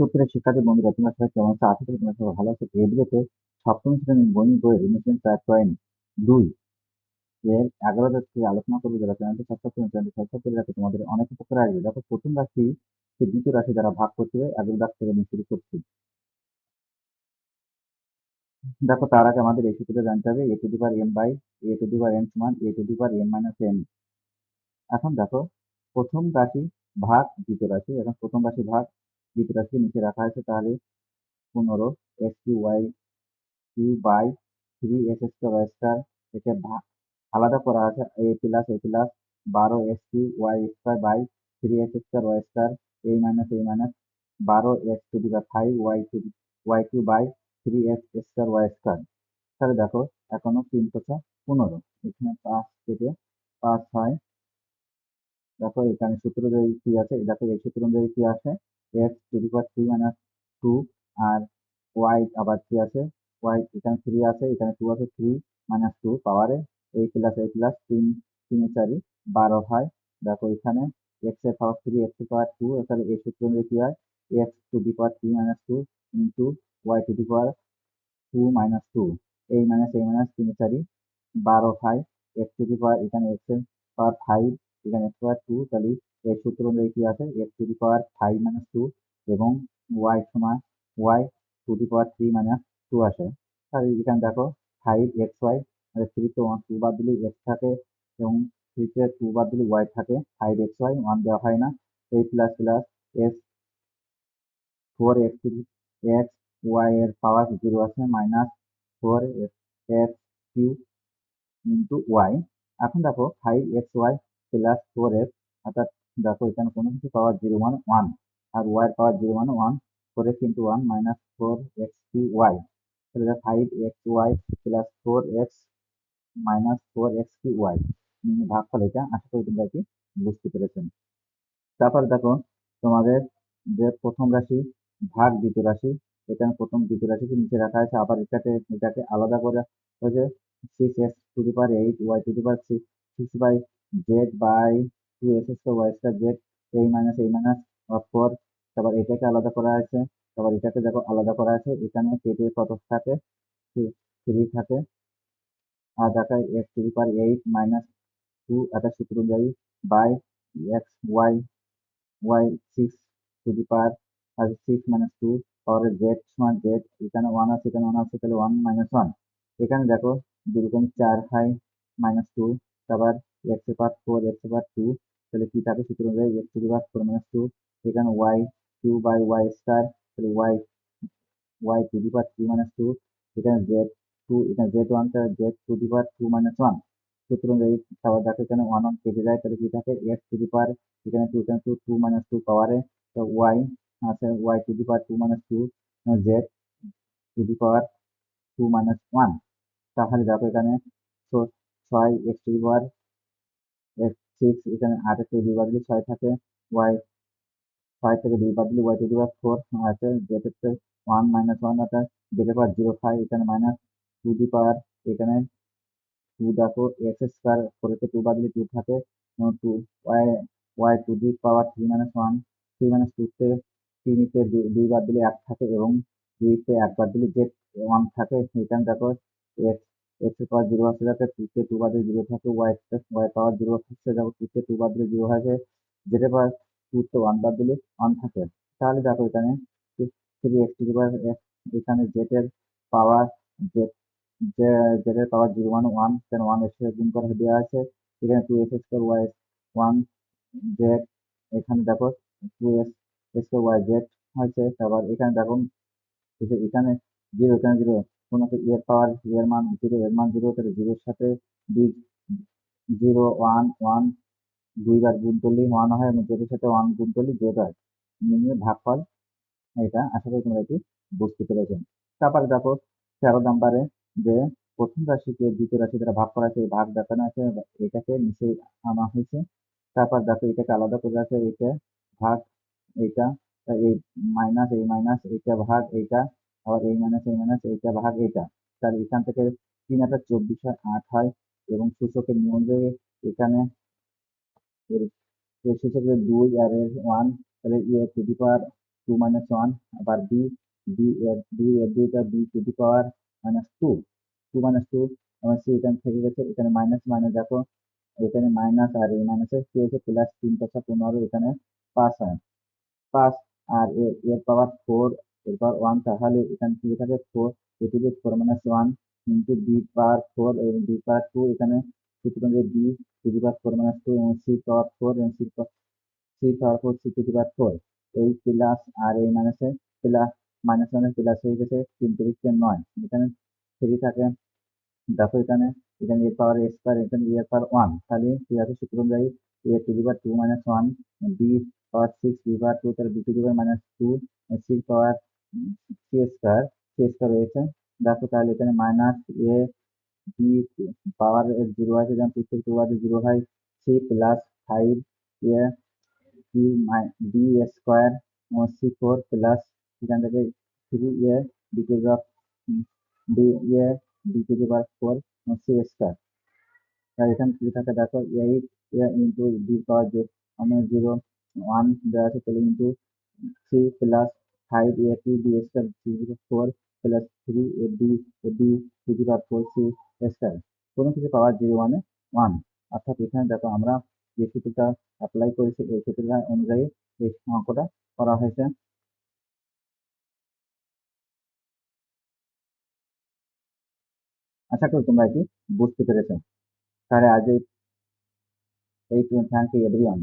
সুপ্রিয় শিক্ষার্থী বন্ধুরা, তোমরা সবাই কেমন আছো? আশা করি তোমরা সবাই ভালো আছো। এই ভিডিওতে সপ্তম শ্রেণির গণিত বইয়ের রিমিশন চার পয়েন্ট দুই এর এগারো থেকে আলোচনা করব। যারা চ্যানেলটি সাবস্ক্রাইব করেন চ্যানেলটি সাবস্ক্রাইব করে রাখে। তোমাদের অনেক উপকার আসবে। দেখো, প্রথম রাশি সে দ্বিতীয় রাশি দ্বারা ভাগ করতে হবে এগারো দাগ থেকে আমি শুরু করছি। দেখো, তার আগে আমাদের এই সূত্রটা জানতে হবে। A to the power m by a to the power m সমান a to the power m minus n এখন দেখো, প্রথম রাশি ভাগ দ্বিতীয় রাশি। এখন প্রথম রাশি ভাগ দ্বিতীয় নিচে রাখা আছে তাহলে পনেরো x q y q by three x square square একে আলাদা করা আছে, এ প্লাস এ প্লাস, বারো x q y square by three x square y square, a minus a minus, বারো x to the power five, y to y q by three x square y square. তাহলে দেখো, এখনও তিন কোথা পনেরো, এখানে পাঁচ কেটে পাঁচ হয় দেখো, এখানে সূত্র অনুযায়ী দেখো, এই সূত্র অনুযায়ী কি আছে? X to the three minus two R y আবার কি আছে ওয়াই এখানে থ্রি আছে এখানে টু আছে থ্রি মাইনাস টু পাওয়ারে এই প্লাস এই প্লাস তিন, তিনে চারি, বারো হয়। দেখো এখানে এক্সের পাওয়ার থ্রি এক্সের পাওয়ার টু তাহলে এই সূত্র অনুযায়ী কি হয়? X to the power three minus two into y to the power two minus two এই মাইনাস এই মাইনাস তিনে চারি, বারো হয়। এক্স টু দি পাওয়ার এখানে এক্সের পাওয়ার ফাইভ এখানে এক্স পাওয়ার টু তাহলে এর সূত্র অনুযায়ী কি আছে x to the power five minus two এবং ওয়াই সমান y to the power three minus two আসে। তাহলে এখানে দেখো ফাইভ এক্স ওয়াই থ্রিতে ওয়ান টু বাদ দিলে এক্স থাকে এবং থ্রিতে টু বাদ দিলে ওয়াই থাকে। ফাইভ এক্স ওয়াই ওয়ান দেওয়া হয় না। এই plus plus x four x two x y এর পাওয়ার জিরো আছে minus four x q into y এখন দেখো five x y plus four x অর্থাৎ দেখো, এখানে কোনো কিছু পাওয়ার জিরো ওয়ান ওয়ান আর ওয়াইয়ের power zero one one four x into one minus four x q y তাহলে five x y plus four x minus four x q y ভাগফল এটা, আশা করি তোমরা কি বুঝতে পেরেছেন তারপর দেখো, তোমাদের যে প্রথম রাশি, ভাগ দ্বিতীয় রাশি এখানে প্রথম দ্বিতীয় রাশিকে নিচে রাখা আছে আবার এটাকে এটাকে আলাদা করে হয়েছে six x to the power eight y to the power six six by z by two x square y square z এই মাইনাস এই মাইনাস ফোর তারপর এটাকে আলাদা করা আছে। তারপর এটাকে দেখো আলাদা করা আছে। এখানে কেটে কত থাকে? থ্রি থাকে। আর দেখা x to power eight minus two একটা সূত্র অনুযায়ী by x y y six to the power R six minus two power z সমান জেড এখানে ওয়ান আছে, এখানে ওয়ান আছে, তাহলে ওয়ান মাইনাস ওয়ান এখানে দেখো দুরকম চার হয় মাইনাস টু তারপর এক্সের পাওয়ার ফোর এক্সের পাওয়ার টু তাহলে কি থাকে? সূত্র অনুযায়ী x to the power four minus two এখানে y two by y star তাহলে y y to the power three minus two এখানে জেড টু এখানে জেড ওয়ান তাহলে z to the power two minus one সূত্র অনুযায়ী তারপর দেখো, এখানে ওয়ান ওয়ান কেটে যায়, তাহলে কি থাকে? এক্স টু দি পাওয়ার এখানে টু এখানে টু টু মাইনাস টু পাওয়ারে তো ওয়াই আছে y to the power two minus two z to the power two minus one তাহলে দেখো এখানে ছয় x to the power six এখানে আটের থেকে দুই বাদ দিলে ছয় থাকে ওয়াই ছয় থেকে দুই বাদ দিলে Y to the power four আছে জেড হচ্ছে ওয়ান মাইনাস ওয়ান অর্থাৎ জেডের পাওয়ার জিরো ফাইভ এখানে মাইনাস টু দি পাওয়ার এখানে টু দেখো এক্স স্কোয়ার ফোরেতে টু বাদ দিলে টু থাকে two y y to the power three minus one three minus টুতে তিনতে দুই বাদ দিলে এক থাকে, এবং দুইতে একবার দিলে জেড ওয়ান থাকে, এখানে দেখো এক্স এর পাওয়ার জিরো আসছে যাতে টুতে টু বাদে জিরো থাকে ওয়াই ওয়াই পাওয়ার জিরো আসছে দেখো টুতে টু বাদ দিলে জিরো হয়েছে জেড এর পাওয়ার টুতে ওয়ান বাদ দিলে ওয়ান থাকে। তাহলে দেখো এখানে থ্রি এক্স টু পাওয়ার এখানে জেড এর পাওয়ার জেড এর পাওয়ার জিরো ওয়ান ওয়ান এখানে ওয়ানের সাথে গুণ করে দেওয়া আছে। এখানে two x square y one z এখানে দেখো two x square y z হয়েছে। তারপর এখানে দেখো, এখানে জিরো এখানে জিরো কোনো এর পাওয়ার এর মান জিরো, এর মান জিরো তাহলে জিরোর সাথে দুই, জিরো, ওয়ান ওয়ান, দুইবার গুণ করলেই ওয়ান হয় এবং জেডের সাথে ওয়ান গুণ করলেই জেড হয়। নিয়ে ভাগফল এটা আশা করি তোমরা এটি বুঝতে পেরেছ। তারপরে দেখো তেরো নম্বরে যে প্রথম রাশিকে দ্বিতীয় রাশি দ্বারা ভাগ করা আছে, ভাগ দেখানো আছে এটাকে নিচে আনা হয়েছে। তারপর দেখো এটাকে আলাদা করে আছে, এটা ভাগ এইটা এই মাইনাস এই মাইনাস, এইটা ভাগ, এইটা আবার এই মাইনাস এই মাইনাস, এইটা ভাগ এইটা। তাহলে এখান থেকে তিন একটা চব্বিশ হয়, আট হয় এবং সূচকের নিয়ম অনুযায়ী এখানে এর সূচকের দুই আর এর ওয়ান তাহলে a to the power two minus one আবার বি বি এর দুই এর দুইটা b to the power minus two two minus two এবং সি এখানে থেকে গেছে, এখানে মাইনাস মাইনাস দেখো, এখানে মাইনাস আর এই মাইনাসে কি হয়েছে? প্লাস তিন পাঁচা পনেরো এখানে পাঁচ হয়। পাঁচ আর এর পাওয়ার ফোর এর পাওয়ার ওয়ান তাহলে এখানে কি থাকে four a to the four minus one into b power four এবং বি পাওয়ার টু এখানে সুতরাং যে b to the power four minus two এবং সি পাওয়ার ফোর এবং c c power four c to the power four এই plus আর এই মাইনাসে প্লাস মাইনাস মাইনাস প্লাস হয়ে গেছে তিন তিরিশকে নয়। এখানে থ্রি থাকে। দেখো এখানে এখানে এর পাওয়ার এস পাওয়ার এখানে এর পাওয়ার ওয়ান তাহলে কি আছে সূত্র অনুযায়ী a to the power two minus one b power six b power two তাহলে b to the power minus two c power c square c square রয়েছে। দেখো তাহলে এখানে minus a b power zero আছে যেমন সিক্স টু আছে zero হয় c plus five a b b square c four plus এখান থেকে three a b to the b a b to the four c square তাহলে এখানে কি থাকে দেখো eight a into b power মানে জিরো ওয়ান দেওয়া আছে, তাহলে into three plus five a two b square three zero four plus three a b a b to the power four c square কোনো কিছু পাওয়ার জিরো মানে one অর্থাৎ এখানে দেখো আমরা যে সূত্রটা অ্যাপ্লাই করেছি, এই সূত্রটা অনুযায়ী এই অঙ্কটা করা হয়েছে। আশা করি তোমরা এটি বুঝতে পেরেছ। তাহলে আজ এই থ্যাংক ইউ এভরিওয়ান